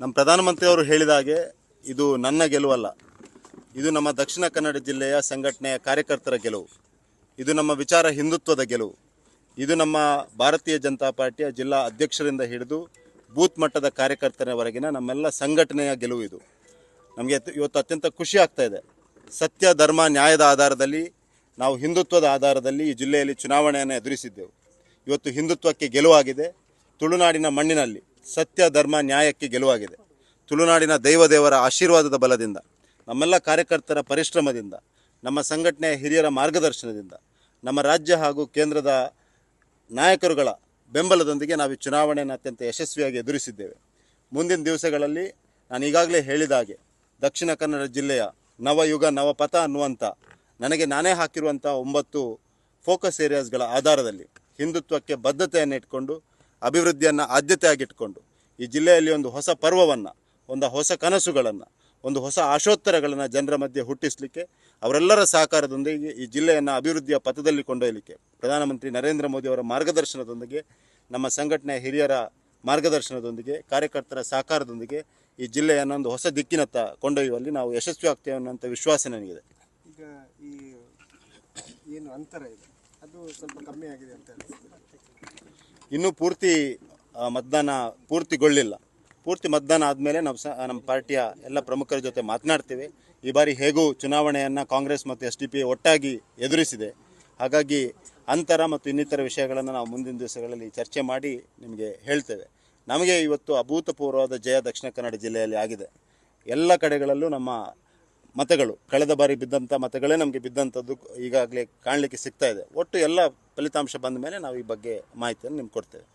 ನಮ್ಮ ಪ್ರಧಾನಮಂತ್ರಿಯವರು ಹೇಳಿದ ಹಾಗೆ ಇದು ನನ್ನ ಗೆಲುವಲ್ಲ. ಇದು ನಮ್ಮ ದಕ್ಷಿಣ ಕನ್ನಡ ಜಿಲ್ಲೆಯ ಸಂಘಟನೆಯ ಕಾರ್ಯಕರ್ತರ ಗೆಲುವು. ಇದು ನಮ್ಮ ವಿಚಾರ ಹಿಂದುತ್ವದ ಗೆಲುವು. ಇದು ನಮ್ಮ ಭಾರತೀಯ ಜನತಾ ಪಾರ್ಟಿಯ ಜಿಲ್ಲಾ ಅಧ್ಯಕ್ಷರಿಂದ ಹಿಡಿದು ಬೂತ್ ಮಟ್ಟದ ಕಾರ್ಯಕರ್ತರವರೆಗಿನ ನಮ್ಮೆಲ್ಲ ಸಂಘಟನೆಯ ಗೆಲುವು ಇದು. ನಮಗೆ ಇವತ್ತು ಅತ್ಯಂತ ಖುಷಿ ಆಗ್ತಾ ಇದೆ. ಸತ್ಯ, ಧರ್ಮ, ನ್ಯಾಯದ ಆಧಾರದಲ್ಲಿ ನಾವು ಹಿಂದುತ್ವದ ಆಧಾರದಲ್ಲಿ ಈ ಜಿಲ್ಲೆಯಲ್ಲಿ ಚುನಾವಣೆಯನ್ನು ಎದುರಿಸಿದ್ದೆವು. ಇವತ್ತು ಹಿಂದುತ್ವಕ್ಕೆ ಗೆಲುವಾಗಿದೆ ತುಳುನಾಡಿನ ಮಣ್ಣಿನಲ್ಲಿ. ಸತ್ಯ, ಧರ್ಮ, ನ್ಯಾಯಕ್ಕೆ ಗೆಲುವಾಗಿದೆ. ತುಳುನಾಡಿನ ದೈವದೇವರ ಆಶೀರ್ವಾದದ ಬಲದಿಂದ, ನಮ್ಮೆಲ್ಲ ಕಾರ್ಯಕರ್ತರ ಪರಿಶ್ರಮದಿಂದ, ನಮ್ಮ ಸಂಘಟನೆಯ ಹಿರಿಯರ ಮಾರ್ಗದರ್ಶನದಿಂದ, ನಮ್ಮ ರಾಜ್ಯ ಹಾಗೂ ಕೇಂದ್ರದ ನಾಯಕರುಗಳ ಬೆಂಬಲದೊಂದಿಗೆ ನಾವು ಈ ಚುನಾವಣೆಯನ್ನು ಅತ್ಯಂತ ಯಶಸ್ವಿಯಾಗಿ ಎದುರಿಸಿದ್ದೇವೆ. ಮುಂದಿನ ದಿವಸಗಳಲ್ಲಿ ನಾನು ಈಗಾಗಲೇ ಹೇಳಿದ ಹಾಗೆ ದಕ್ಷಿಣ ಕನ್ನಡ ಜಿಲ್ಲೆಯ ನವಯುಗ, ನವಪಥ ಅನ್ನುವಂಥ, ನನಗೆ ನಾನೇ ಹಾಕಿರುವಂಥ ಒಂಬತ್ತು ಫೋಕಸ್ ಏರಿಯಾಸ್ಗಳ ಆಧಾರದಲ್ಲಿ ಹಿಂದುತ್ವಕ್ಕೆ ಬದ್ಧತೆಯನ್ನು ಇಟ್ಕೊಂಡು ಅಭಿವೃದ್ಧಿಯನ್ನು ಆದ್ಯತೆಯಾಗಿಟ್ಕೊಂಡು ಈ ಜಿಲ್ಲೆಯಲ್ಲಿ ಒಂದು ಹೊಸ ಪರ್ವವನ್ನು, ಒಂದು ಹೊಸ ಕನಸುಗಳನ್ನು, ಒಂದು ಹೊಸ ಆಶೋತ್ತರಗಳನ್ನು ಜನರ ಮಧ್ಯೆ ಹುಟ್ಟಿಸಲಿಕ್ಕೆ ಅವರೆಲ್ಲರ ಸಹಕಾರದೊಂದಿಗೆ ಈ ಜಿಲ್ಲೆಯನ್ನು ಅಭಿವೃದ್ಧಿಯ ಪಥದಲ್ಲಿ ಕೊಂಡೊಯ್ಯಲಿಕ್ಕೆ ಪ್ರಧಾನಮಂತ್ರಿ ನರೇಂದ್ರ ಮೋದಿ ಅವರ ಮಾರ್ಗದರ್ಶನದೊಂದಿಗೆ ನಮ್ಮ ಸಂಘಟನೆಯ ಹಿರಿಯರ ಮಾರ್ಗದರ್ಶನದೊಂದಿಗೆ, ಕಾರ್ಯಕರ್ತರ ಸಹಕಾರದೊಂದಿಗೆ ಈ ಜಿಲ್ಲೆಯನ್ನು ಒಂದು ಹೊಸ ದಿಕ್ಕಿನತ್ತ ಕೊಂಡೊಯ್ಯುವಲ್ಲಿ ನಾವು ಯಶಸ್ವಿ ಆಗ್ತೇವೆ ಅನ್ನೋಂಥ ವಿಶ್ವಾಸ ನನಗಿದೆ. ಈಗ ಈ ಏನು ಅಂತರ ಇದೆ, ಅದು ಸ್ವಲ್ಪ ಕಮ್ಮಿ ಆಗಿದೆ ಅಂತ ಇನ್ನೂ ಪೂರ್ತಿ ಮತದಾನ ಪೂರ್ತಿಗೊಳ್ಳಿಲ್ಲ. ಪೂರ್ತಿ ಮತದಾನ ಆದಮೇಲೆ ನಾವು ಸ ನಮ್ಮ ಪಾರ್ಟಿಯ ಎಲ್ಲ ಪ್ರಮುಖರ ಜೊತೆ ಮಾತನಾಡ್ತೀವಿ. ಈ ಬಾರಿ ಹೇಗೂ ಚುನಾವಣೆಯನ್ನು ಕಾಂಗ್ರೆಸ್ ಮತ್ತು ಎಸ್ ಡಿ ಪಿ ಒಟ್ಟಾಗಿ ಎದುರಿಸಿದೆ. ಹಾಗಾಗಿ ಅಂತರ ಮತ್ತು ಇನ್ನಿತರ ವಿಷಯಗಳನ್ನು ನಾವು ಮುಂದಿನ ದಿವಸಗಳಲ್ಲಿ ಚರ್ಚೆ ಮಾಡಿ ನಿಮಗೆ ಹೇಳ್ತೇವೆ. ನಮಗೆ ಇವತ್ತು ಅಭೂತಪೂರ್ವವಾದ ಜಯ ದಕ್ಷಿಣ ಕನ್ನಡ ಜಿಲ್ಲೆಯಲ್ಲಿ ಆಗಿದೆ. ಎಲ್ಲ ಕಡೆಗಳಲ್ಲೂ ನಮ್ಮ ಮತಗಳು, ಕಳೆದ ಬಾರಿ ಬಿದ್ದಂಥ ಮತಗಳೇ ನಮಗೆ ಬಿದ್ದಂಥದ್ದು ಈಗಾಗಲೇ ಕಾಣಲಿಕ್ಕೆ ಸಿಗ್ತಾ ಇದೆ. ಒಟ್ಟು ಎಲ್ಲ ಫಲಿತಾಂಶ ಬಂದ ಮೇಲೆ ನಾವು ಈ ಬಗ್ಗೆ ಮಾಹಿತಿಯನ್ನು ನಿಮ್ಗೆ ಕೊಡ್ತೇವೆ.